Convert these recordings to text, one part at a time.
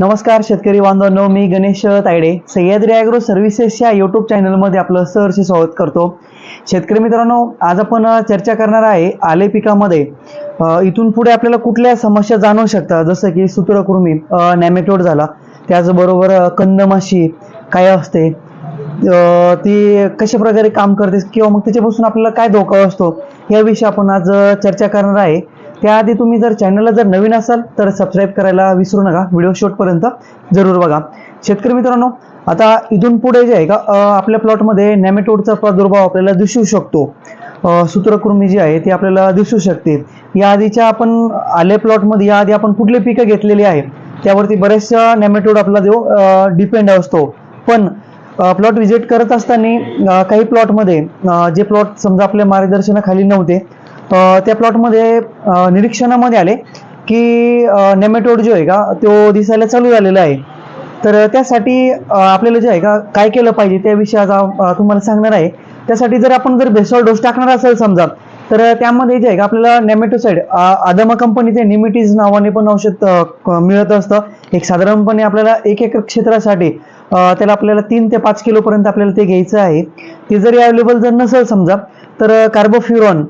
नमस्कार शेतकरी बांधवांनो मी गणेश तायडे सह्याद्री ॲग्रो सर्व्हिसेस या यूट्यूब चॅनलमध्ये आपलं सहर्ष स्वागत करतो. शेतकरी मित्रांनो आज आपण चर्चा करणार आहे आले पिकामध्ये. इथून पुढे आपल्याला कुठल्या समस्या जाणवू शकतात? जसं की सूत्रकृमी नॅमेटोड झाला. त्याचबरोबर कंदमाशी काय असते? ती कशा प्रकारे काम करते? किंवा मग त्याच्यापासून आपल्याला काय धोका असतो? याविषयी आपण आज चर्चा करणार आहे. त्याआधी तुम्ही जर चॅनलला जर नवीन असाल तर सबस्क्राईब करायला विसरू नका. व्हिडिओ शेवटपर्यंत जरूर बघा. शेतकरी मित्रांनो आता इथून पुढे जे आहे का आपल्या प्लॉटमध्ये नॅमेटोडचा प्रादुर्भाव आपल्याला दिसू शकतो. सूत्रकृमी जी आहे ती आपल्याला दिसू शकते. या आधीच्या आपण आले प्लॉटमध्ये या आधी आपण कुठले पिकं घेतलेली आहे त्यावरती बऱ्याचशा नॅमेटोड आपला जो डिपेंड असतो. पण प्लॉट व्हिजिट करत असताना काही प्लॉटमध्ये जे प्लॉट समजा आपल्या मार्गदर्शनाखाली नव्हते त्या प्लॉटमध्ये निरीक्षणामध्ये आले की नेमेटोड जो आहे का तो दिसायला चालू झालेला आहे. तर त्यासाठी आपल्याला जे आहे का काय केलं पाहिजे त्याविषयी आज तुम्हाला सांगणार आहे. त्यासाठी जर आपण जर बेसॉल डोस टाकणार असेल समजा तर त्यामध्ये जे आहे का आपल्याला नेमेटोसाईड आदमा कंपनीचे निमिटीज नावाने पण औषध मिळत असतं. एक साधारणपणे आपल्याला एक एकर क्षेत्रासाठी त्याला आपल्याला तीन ते पाच किलोपर्यंत आपल्याला ते घ्यायचं आहे. ते जरी अवेलेबल जर नसेल समजा तर कार्बोफ्युरॉन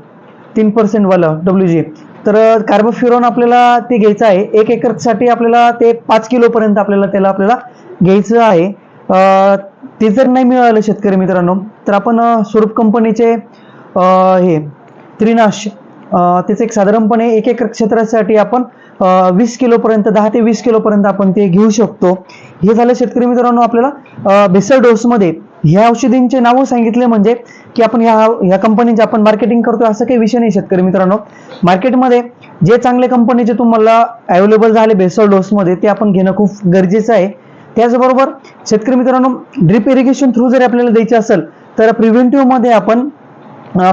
तीन पर्सेंटवालं डब्ल्यू जी तर कार्बोफ्युरॉन आपल्याला ते घ्यायचं आहे. एक एकरसाठी आपल्याला ते पाच किलोपर्यंत आपल्याला त्याला आपल्याला घ्यायचं आहे. ते जर नाही मिळालं शेतकरी मित्रांनो तर आपण स्वरूप कंपनीचे हे त्रिनाश त्याचं एक साधारणपणे एक एकर क्षेत्रासाठी आपण वीस किलोपर्यंत दहा ते वीस किलोपर्यंत आपण ते घेऊ शकतो. हे झालं शेतकरी मित्रांनो आपल्याला बेसल डोसमध्ये ह्या औषधींचे नावं सांगितले म्हणजे की आपण ह्या ह्या कंपनीचे आपण मार्केटिंग करतो असं काही विषय नाही शेतकरी मित्रांनो. मार्केटमध्ये जे चांगले कंपनीचे तुम्हाला अवेलेबल झाले बेसल डोसमध्ये ते आपण घेणं खूप गरजेचं आहे. त्याचबरोबर शेतकरी मित्रांनो ड्रिप इरिगेशन थ्रू जरी आपल्याला द्यायचे असेल तर प्रिव्हेंटिव्हमध्ये आपण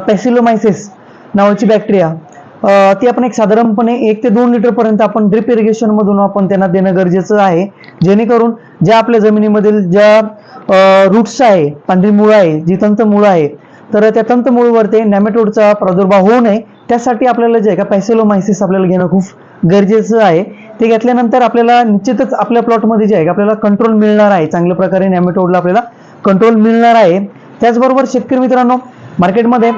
पॅसिलोमायसिस नावाची बॅक्टेरिया ती आपण एक साधारणपणे एक ते दोन लिटर पर्यंत आपण ड्रिप इरिगेशन मधून आपण त्यांना देणं गरजेचं आहे. जेणेकरून ज्या आपल्या जमिनीमधील ज्या रूट्स आहे पांढरी मुळं आहे जी तंतमुळं आहे तर त्या तंतमुळवरती नॅमेटोडचा प्रादुर्भाव होऊ नये. त्यासाठी आपल्याला जे आहे का पॅसिलोमायसिस आपल्याला घेणं खूप गरजेचं आहे. ते घेतल्यानंतर आपल्याला निश्चितच आपल्या प्लॉटमध्ये जे आहे आपल्याला कंट्रोल मिळणार आहे. चांगल्या प्रकारे नॅमेटोडला आपल्याला कंट्रोल मिळणार आहे. त्याचबरोबर शेतकरी मित्रांनो मार्केटमध्ये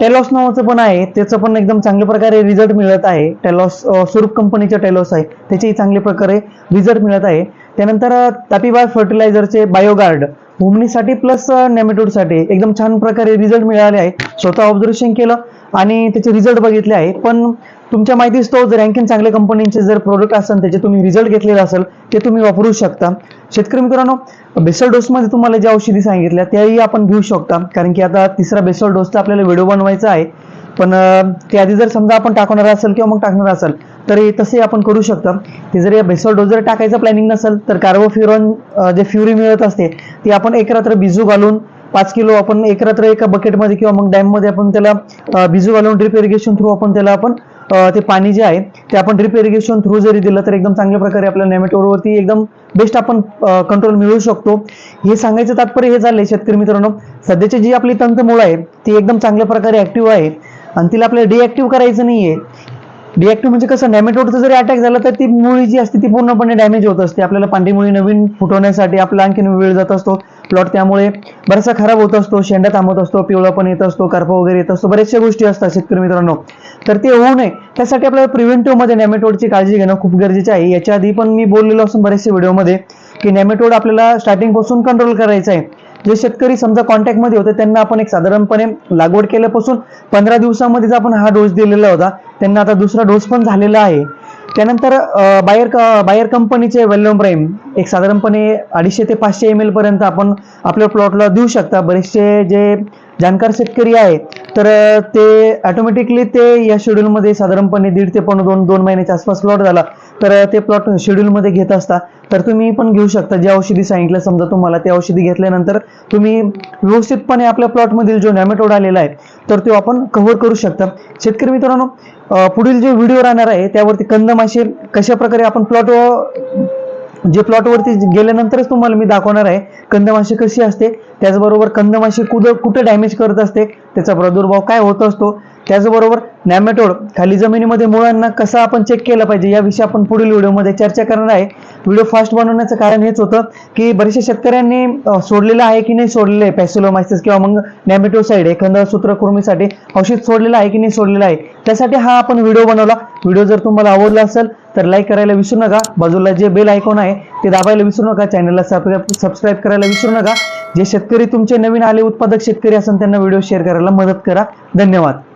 टेलॉस नावाचं पण आहे. त्याचं पण एकदम चांगल्या प्रकारे रिझल्ट मिळत आहे. टेलॉस स्वरूप कंपनीचं टेलॉस आहे. त्याचेही चांगल्या प्रकारे रिझल्ट मिळत आहे. त्यानंतर अं, तापीबाय फर्टिलायझरचे बायोगार्ड हुमनीसाठी प्लस नेमेटोडसाठी एकदम छान प्रकारे रिझल्ट मिळाले आहे. स्वतः ऑब्झर्वेशन केलं आणि त्याचे रिझल्ट बघितले आहे. पण तुमच्या माहितीच तो जर रँकिंग चांगल्या कंपनीचे जर प्रोडक्ट असेल त्याचे तुम्ही रिझल्ट घेतलेले असेल ते तुम्ही वापरू शकता. शेतकरी मित्रांनो बेसल डोसमध्ये तुम्हाला ज्या औषधी सांगितल्या त्याही आपण घेऊ शकता. कारण की आता तिसरा बेसल डोसचा आपल्याला व्हिडिओ बनवायचा आहे. पण त्याआधी जर समजा आपण टाकणार असेल किंवा मग टाकणार असेल तर हे तसे आपण करू शकता. ते जर या बेसल डोस जर टाकायचं प्लॅनिंग नसेल तर कार्बोफ्युरॉन जे फ्युरी मिळत असते ती आपण एक रात्र बिजू घालून पाच किलो आपण एक रात्र एका बकेटमध्ये किंवा मग डॅममध्ये आपण त्याला बिजू घालून ड्रिप इरिगेशन थ्रू आपण त्याला आपण ते पाणी जे आहे ते आपण ड्रिप इरिगेशन थ्रू जरी दिलं तर एकदम चांगल्या प्रकारे आपल्या नेमेटोडवरती एकदम बेस्ट आपण कंट्रोल मिळवू शकतो. हे सांगायचं तात्पर्य हे झालंय शेतकरी मित्रांनो. सध्याची जी आपली तंतमुळ आहे ती एकदम चांगल्या प्रकारे ऍक्टिव्ह आहे आणि तिला आपल्याला डिॲक्टिव्ह करायचं नाहीये. डिॲक्टिव्ह म्हणजे कसं नॅमेटोडचा जरी अटॅक झाला तर ती मुळी जी असते ती पूर्णपणे डॅमेज होत असते. आपल्याला पांढरी मुळी नवीन फुटवण्यासाठी आपला आणखीन वेळ जात असतो. प्लॉट त्यामुळे बराचसा खराब होत असतो शेंडा थांबत असतो पिवळा पण येत असतो करपा वगैरे येत असतो बऱ्याचशा गोष्टी असतात शेतकरी मित्रांनो. तर ते होऊ नये. त्यासाठी आपल्याला प्रिव्हेंटिव्हमध्ये नॅमेटोडची काळजी घेणं खूप गरजेचं आहे. याच्या आधी पण मी बोललेलो असून बरेचसे व्हिडिओमध्ये की नॅमेटोड आपल्याला स्टार्टिंगपासून कंट्रोल करायचं आहे. जे शेतकरी समजा कॉन्टॅक्टमध्ये होते त्यांना आपण एक साधारणपणे लागवड केल्यापासून पंधरा दिवसामध्येच आपण हा डोस दिलेला होता त्यांना आता दुसरा डोस पण झालेला आहे. त्यानंतर बायर क- बायर कंपनीचे वेल्लोम प्राईम एक साधारणपणे अडीचशे ते पाचशे एम एलपर्यंत आपण आपल्या प्लॉटला देऊ शकता. बरेचसे जे जाणकार शेतकरी आहे तर ते ऑटोमॅटिकली ते या शेड्यूलमध्ये साधारणपणे दीड ते पण दोन दोन महिन्याच्या आसपास प्लॉट झाला. तर ते प्लॉट शेड्यूलमध्ये घेत असता तर तुम्ही पण घेऊ शकता. जे औषधी सांगितलं समजा तुम्हाला ते औषधी घेतल्यानंतर तुम्ही व्यवस्थितपणे आपल्या प्लॉटमधील जो नॅमेटोड आलेला आहे तर तो आपण कव्हर करू शकता. शेतकरी मित्रांनो पुढील जे व्हिडिओ राहणार आहे त्यावरती कंदमाशी कशा प्रकारे आपण प्लॉट जे प्लॉटवरती गेल्यानंतरच तुम्हाला मी दाखवणार आहे कंदमाशी कशी असते त्याचबरोबर कंदमाशी कुठं कुठं डॅमेज करत असते त्याचा प्रादुर्भाव काय होत असतो त्याचबरोबर नॅमेटोड खाली जमिनीमध्ये मुळांना कसा आपण चेक केला पाहिजे याविषयी आपण पुढील व्हिडिओमध्ये चर्चा करणार आहे. व्हिडिओ फास्ट बनवण्याचं कारण हेच होतं की बरेचशा शेतकऱ्यांनी सोडलेलं आहे की नाही सोडलेलं आहे पॅसिलोमायसिस किंवा मग नॅमेटोसाईड एखादं सूत्रकृमीसाठी औषध सोडलेलं आहे की नाही सोडलेलं आहे त्यासाठी हा आपण व्हिडिओ बनवला. व्हिडिओ जर तुम्हाला आवडला असेल तर लाईक करायला विसरू नका. बाजूला जे बेल आयकॉन आहे ते दाबायला विसरू नका. चॅनलला सबस्क्राईब सबस्क्राईब करायला विसरू नका. जे शेतकरी तुमचे नवीन आले उत्पादक शेतकरी असेल त्यांना व्हिडिओ शेअर करायला मदत करा. धन्यवाद.